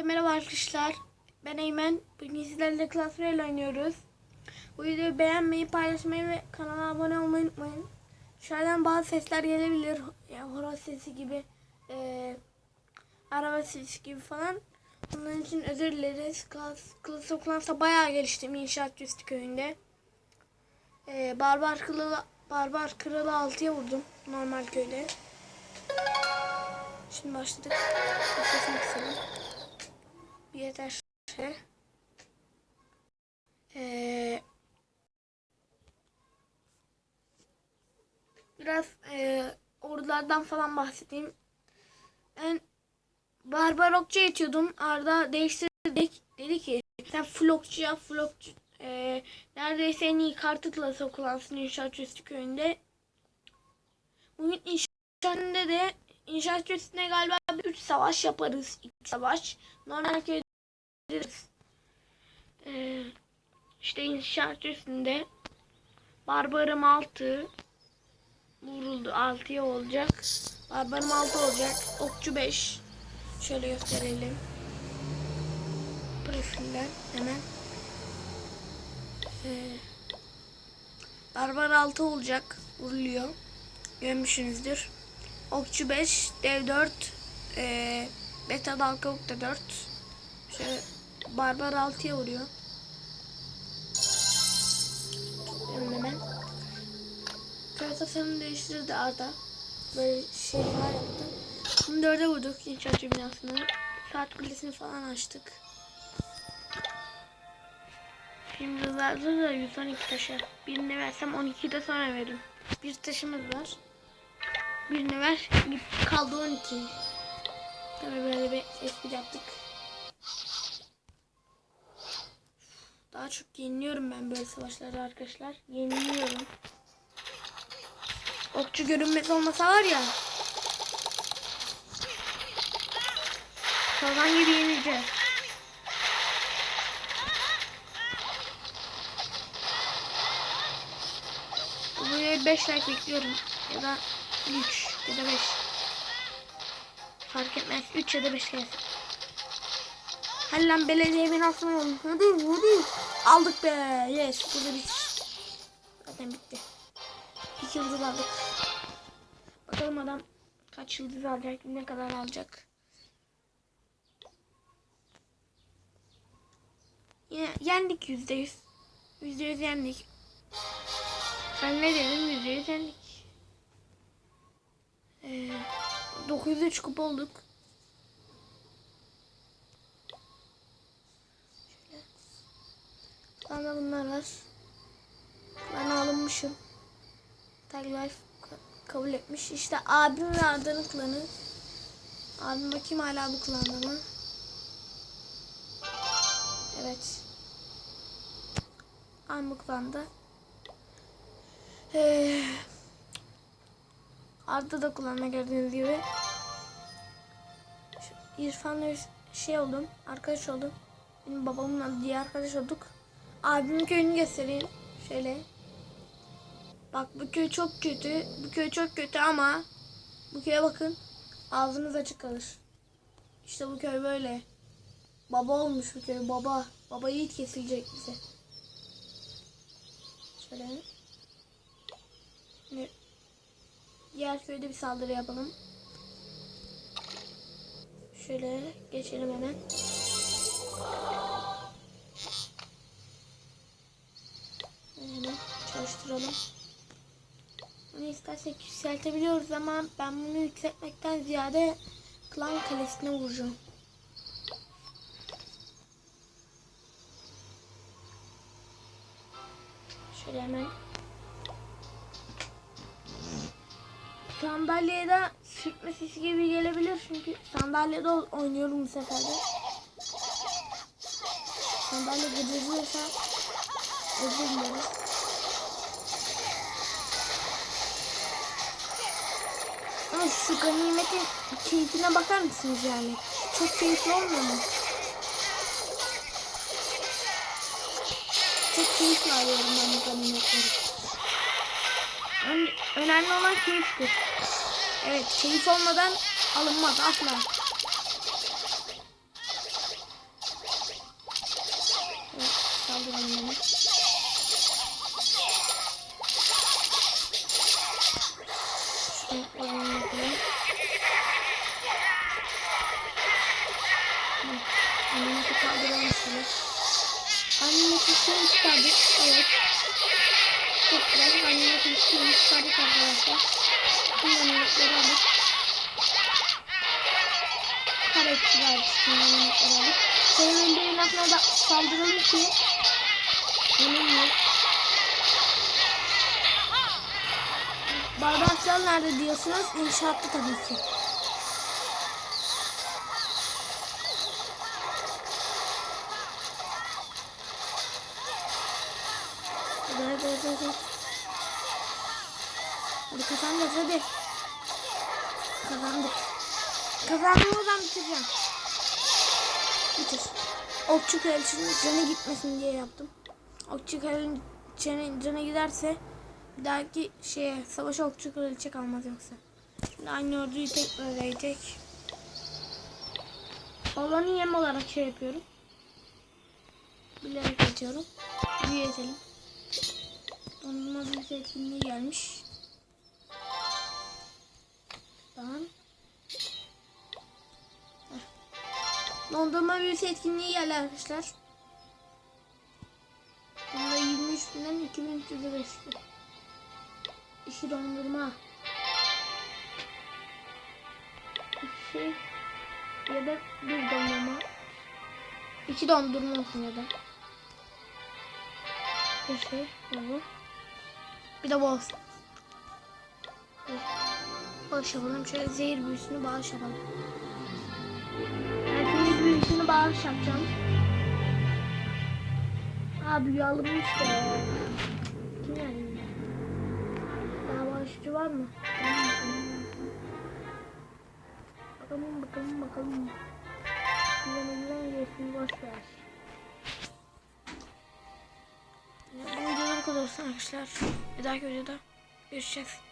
Herkese merhaba arkadaşlar. Ben Eymen. Bugün sizlerle Clash Royale oynuyoruz. Bu videoyu beğenmeyi, paylaşmayı ve kanala abone olmayı unutmayın. Dışarıdan bazı sesler gelebilir. Yani horoz sesi gibi, eee, araba sesi gibi falan. Bunun için özür dileriz. Clash, Clash of Clans'ta bayağı geliştim inşaat üstü köyünde. Eee, barbar kralı, barbar kralı 6'ya vurdum normal köyde. Şimdi başladık. Sesini kısalım. Yeter. Ee, biraz e, ordulardan falan bahsedeyim. Ben barbar okçu yetiyordum. Arda değiştirdik. Dedi ki sen full okçu yap. Full okçu. E, neredeyse en iyi kartıkla sokulansın inşaat üstü köyünde. Bugün inşaatında de inşaat üstüne galiba 3 savaş yaparız. 2 savaş. Normal köyde ee, işte inşaat üstünde Barbarım 6 vuruldu. 6'ya olacak. Barbarım 6 olacak. Okçu 5. Şöyle gösterelim. Profiller hemen. Ee, Barbar 6 olacak. Vuruluyor. Görmüşsünüzdür. Okçu 5, dev 4, ee, beta dalgavuk da 4. Şöyle barbar 6'ya vuruyor. Hemen hemen. Tasarımını değiştirdi Arda. Böyle şeyler yaptı. Bunu 4'e vurduk inşaatçı binasını. Saat kulesini falan açtık. Şimdi hızlarda da 112 taşı. Birini versem 12 de sonra veririm. Bir taşımız var. Birini ver. Kaldı 12. Tabii böyle bir espri yaptık. Daha çok yeniliyorum ben böyle savaşlarda arkadaşlar. Yeniliyorum. Okçu görünmez olmasa var ya. Sazan gibi yenileceğiz. Bu videoya 5 like bekliyorum. Ya da 3 ya da 5. Fark etmez. 3 ya da 5 gelsin. Hadi lan belediye binasına olun. Hadi hadi. Aldık be. Yes. Burada bir Zaten bitti. İki yıldız aldık. Bakalım adam kaç yıldız alacak, ne kadar alacak. Yine yendik yüzde yüz. Yüzde yüz yendik. Ben ne dedim yüzde yüz yendik. Ee, 903 kupa olduk. Bunlar var. Ben alınmışım. Tag Life ka- kabul etmiş. İşte abim ve Arda'nın klanı. Abim bakayım hala bu klanda mı? Evet. Abim bu klanda. Ee, Arda da klanda gördüğünüz gibi. Şu İrfan'la şey oldum. Arkadaş oldum. Benim babamla diye arkadaş olduk. Abimin köyünü göstereyim. Şöyle. Bak bu köy çok kötü. Bu köy çok kötü ama bu köye bakın. Ağzınız açık kalır. İşte bu köy böyle. Baba olmuş bu köy. Baba. Baba yiğit kesilecek bize. Şöyle. Şimdi diğer köyde bir saldırı yapalım. Şöyle geçelim hemen. Hemen çalıştıralım. Bunu istersek yükseltebiliyoruz ama ben bunu yükseltmekten ziyade klan kalesine vuracağım. Şöyle hemen sandalyeye de sürtme sesi gibi gelebilir çünkü sandalyede oynuyorum bu sefer de. Sandalye gıcırıyorsa özür dilerim. Ama şu ganimetin keyfine bakar mısınız yani? Çok keyifli olmuyor mu? Çok keyifli alıyorum ben bu ganimetleri. Ön- önemli olan keyiftir. Evet, keyif olmadan alınmaz asla. Çıkardık. Evet. Çok güzel. Animatı suyunu çıkardık arkadaşlar. Aldık. Karakter aldık. Şimdi animatları aldık. Senin önderin aklına da saldıralım ki. Yok. Bardaklar nerede diyorsunuz? İnşaatta tabii ki. Hadi hadi kazandık hadi. Kazandık. Kazandığımızdan bitireceğim. Bitir. Okçu kraliçenin canı gitmesin diye yaptım. Okçu kraliçenin canı giderse bir dahaki şeye savaşa okçu kraliçe kalmaz yoksa. Şimdi aynı orduyu tekrar edecek. Olanı yem olarak şey yapıyorum. Bilerek atıyorum. Büyütelim. Dondurma büyütü etkinliği gelmiş. Tamam. Dondurma büyütü etkinliği geldi arkadaşlar. Bunda 23 binden 2300'e geçti. İki dondurma. İki ya da bir dondurma. İki dondurma olsun ya da. Bir şey bu. Bir de boz. Bağış yapalım. Şöyle zehir büyüsünü bağış yapalım. Ben zehir büyüsünü bağış yapacağım. Aa büyü alınmış da. Kim yani? Daha bağışçı var mı? Bakalım bakalım bakalım. Güven güven geçsin boş ver. Kadar olsun arkadaşlar. Bir dahaki videoda görüşeceğiz.